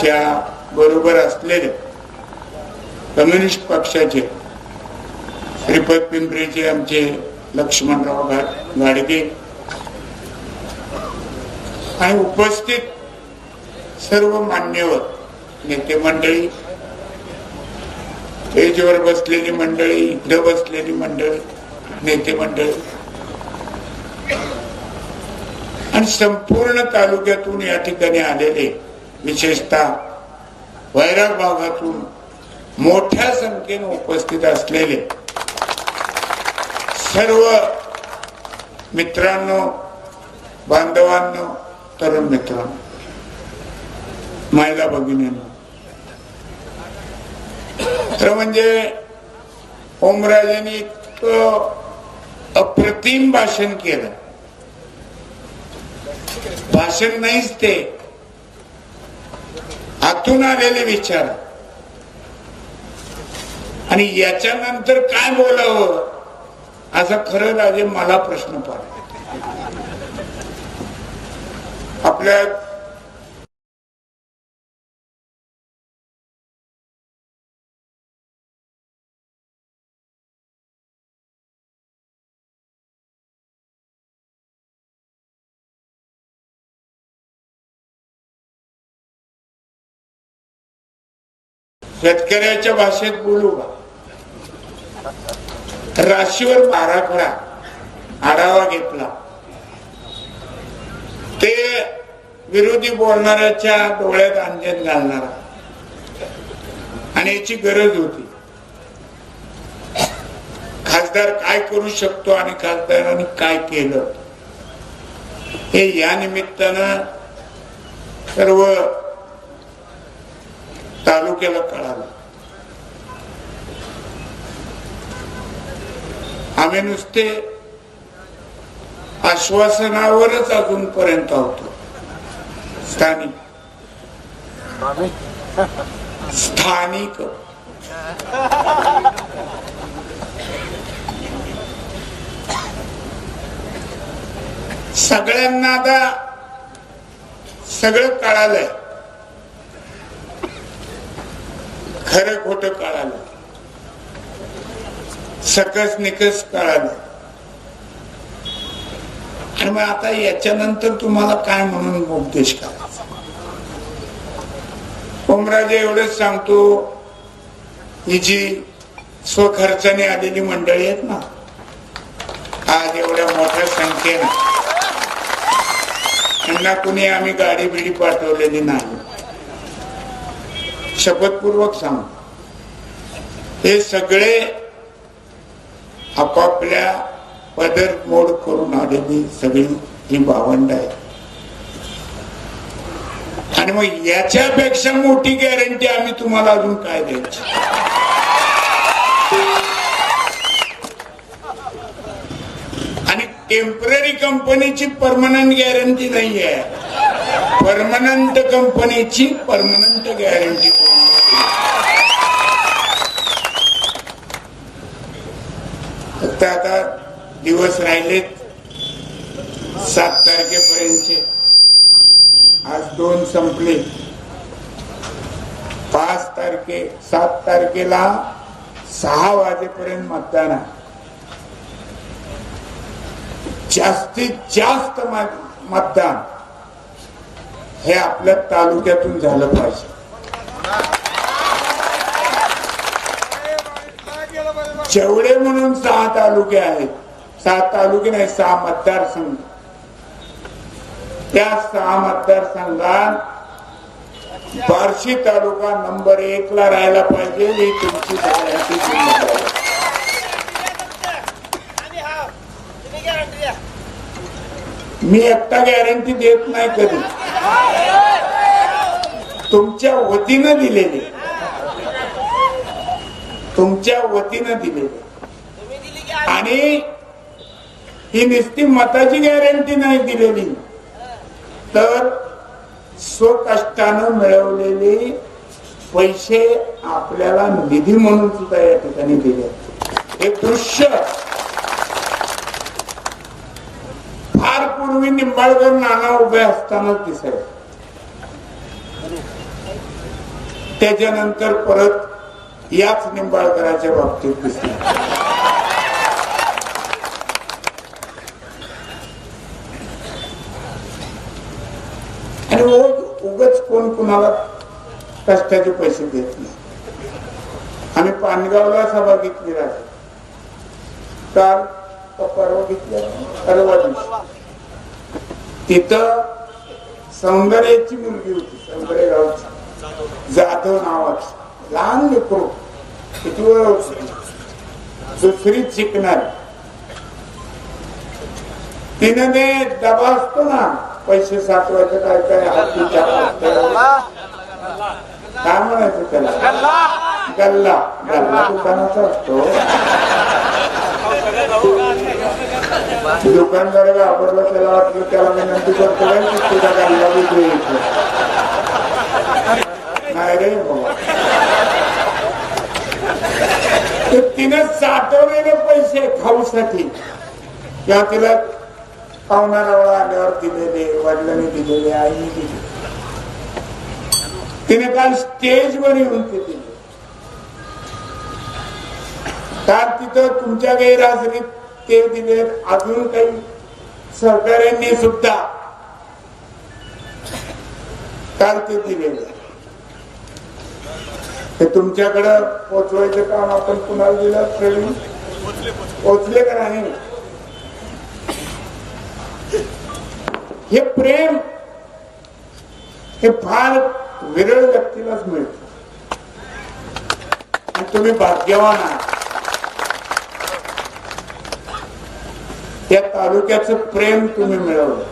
आमच्या बरोबर असलेले कम्युनिस्ट पक्षाचे श्रीपद पिंपरीचे आमचे लक्ष्मणराव गाडगे आणि उपस्थित सर्व मान्यवर नेते मंडळी स्टेजवर बसलेली मंडळी इकडे बसलेली मंडळी नेते मंडळी आणि संपूर्ण तालुक्यातून या ठिकाणी आलेले विशेषतः वैराग भागातून मोठ्या संख्येने उपस्थित असलेले सर्व मित्रांनो बांधवांनो तरुण मित्रांनो महिला भगिनींनो. तर म्हणजे ओमराजेंनी इतकं अप्रतिम भाषण केलं. भाषण नाहीच ते. आतून आलेले विचार. आणि याच्यानंतर काय बोलावं? असा खरं राजे मला प्रश्न पडला. आपल्या शेतकऱ्याच्या भाषेत बोलू का? राशीवर आराखडा आढावा घेतला. ते विरोधी बोलणाऱ्याच्या डोळ्यात अंजन घालणारा. आणि याची गरज होती. खासदार काय करू शकतो आणि खासदारांनी काय केलं? हे या निमित्तानं सर्व तालुक्याला कळालं आम्ही नुसते आश्वासनावरच अजूनपर्यंत होतो. स्थानिक. स्थानिक. सगळ्यांना आता सगळं कळालंय. खरं खोट कळालं. सकस निकस कळालं. आणि मग आता याच्यानंतर तुम्हाला काय म्हणून उपदेश करायचा? ओमराजे एवढंच सांगतो ही जी स्वखर्चाने आलेली मंडळी आहेत ना आज एवढ्या मोठ्या संख्येने त्यांना कुणी आम्ही गाडी बिडी पाठवलेली नाही. शपथपूर्वक सांग. हे सगळे आपापल्या पदर मोड करून आलेली सगळी ही भावंड आहे आणि मग याच्यापेक्षा मोठी गॅरंटी आम्ही तुम्हाला अजून काय द्यायची? आणि टेंपररी कंपनीची परमनंट गॅरंटी नाही आहे परमनंट कंपनीची परमनंट गॅरंटी फक्त आता दिवस राहिलेत. सात तारखेपर्यंतचे. आज दोन संपले. पाच तारखे सात तारखेला सहा वाजेपर्यंत मतदान आहे. जास्तीत जास्त मतदान. हे आपल्या तालुक्यातून झालं पाहिजे. जेवढे म्हणून सहा तालुके आहेत सहा तालुके नाही सहा मतदारसंघ. त्या सहा मतदारसंघात बार्शी तालुका नंबर एक ला राहायला पाहिजे ही तुमची मी एकटा गॅरंटी देत नाही कधी. तुमच्या वतीनं दिलेली. तुमच्या वतीनं दिलेली. आणि ही नुसती मताची गॅरंटी नाही दिलेली. तर स्वकष्टानं मिळवलेले पैसे आपल्याला निधी म्हणून सुद्धा या ठिकाणी दिले. हे दृश्य फार पूर्वी निंबाळकर नाना उभे असताना दिसायचं त्याच्यानंतर परत याच निंबाळकराच्या बाबतीत दिसलं. आणि उग- उगाच कोण कुणाला कष्टाचे पैसे देत नाही. आम्ही पानगावला सभा घेतली राहते काल का परवा घेतल्या परवा दिवशी. तिथं सौंदर्याची मुलगी होती सौंदर्य गावची. जाधव नावाची. लहान लेकरू किती वेळ होती? दुसरी शिकणार तिने ते डबा असतो ना पैसे साठवायचं काय काय हाती काय म्हणायचं त्याला? गल्ला. गल्ला दुकानाचा असतो. दुकानदाराला आवडलं त्याला वाटलं त्याला विनंती करतो काय की तुझा गल्ला विक्री येतो नाही रे तर तिने साठवलेले पैसे खाऊसाठी. किंवा तिला पाहुणारावळा आल्यावर दिलेले वडिलांनी दिलेले आईने दिले. तिने काल स्टेजवर येऊन ते दिले. काल तिथं तुमच्या गैरहजेरीत ते दिले अजून काही सहकार्यांनी सुद्धा काल ते दिलेले ते तुमच्याकडं पोचवायचं काम आपण कुणाला दिलं? ट्रेनिंग पोचले का नाही? हे प्रेम हे फार विरळ व्यक्तीलाच मिळत. तुम्ही भाग्यवान आहात. या तालुक्याचं प्रेम तुम्ही मिळवलं.